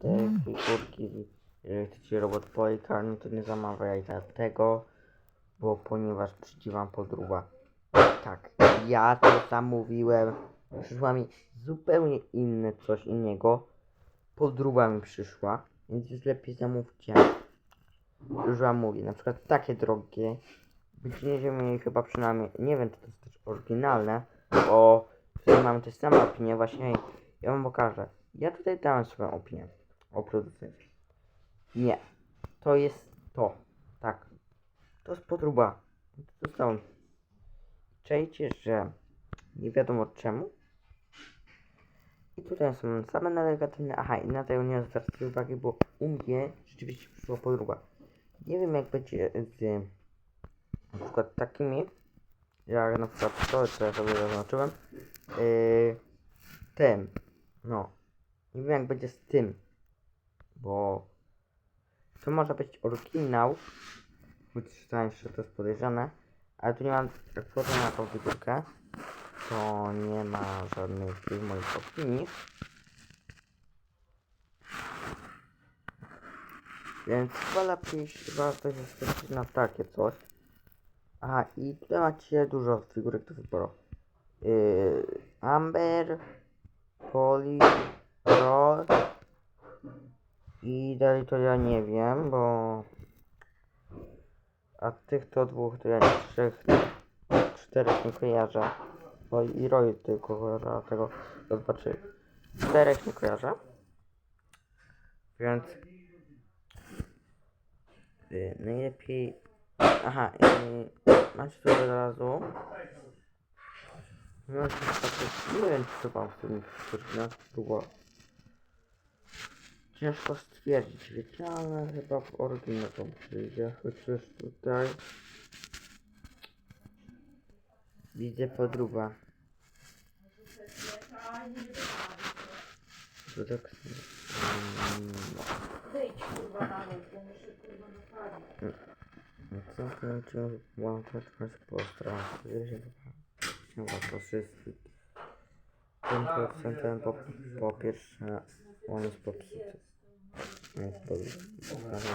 Te figurki, jeżeli chcecie robot polikarny, to nie zamawiajcie tego, bo ponieważ przyjdzie wam podróba. Tak, ja to zamówiłem. Przyszła mi zupełnie inne, coś innego. Podróba mi przyszła, więc już lepiej zamówcie. Już wam mówię, na przykład takie drogie. Będziecie mieli chyba przynajmniej, nie wiem czy to jest też oryginalne, bo tutaj mamy te same opinie, właśnie ja wam pokażę. Ja tutaj dałem swoją opinię o producencie. Nie, to jest to, tak. To jest podróba. Zostało. Czajcie, że nie wiadomo czemu. I tutaj są same negatywne. Aha, i na tego nie zwracajcie uwagi, bo u mnie rzeczywiście przyszła podróba. Nie wiem jak będzie z na przykład takimi, jak na przykład to, co ja sobie zaznaczyłem, yy, tym, no, nie wiem jak będzie z tym, bo to może być oryginał, choć tańsze to jest podejrzane, ale tu nie mam, jak wchodzę na tą figurkę, to nie ma żadnych tych moich opinii. Więc chyba lepiej chyba to się na takie coś. Aha, i tutaj macie dużo figurek do wyboru. Yy, Amber, Polly, Roll i dalej to ja nie wiem, bo a tych to dwóch to ja trzech, czterech nie kojarzę. Bo i Roy tylko kojarzę, tego to zobaczy. Czterech nie kojarzę. Więc yy, najlepiej Aha, i macie tu od razu. No, takie, nie wiem co wam w tym przyczyna było. Ciężko stwierdzić, wiecie, ale chyba w oryginale to przyjdzie, chociaż tutaj widzę podróba. To tak. Wyjdź kurwa na nóż, bo muszę kurwa naprawić. No co kończy łączać postra. Chyba to wszystko. Tym procentem po, po pierwsze on jest popsuty. Więc po pokażę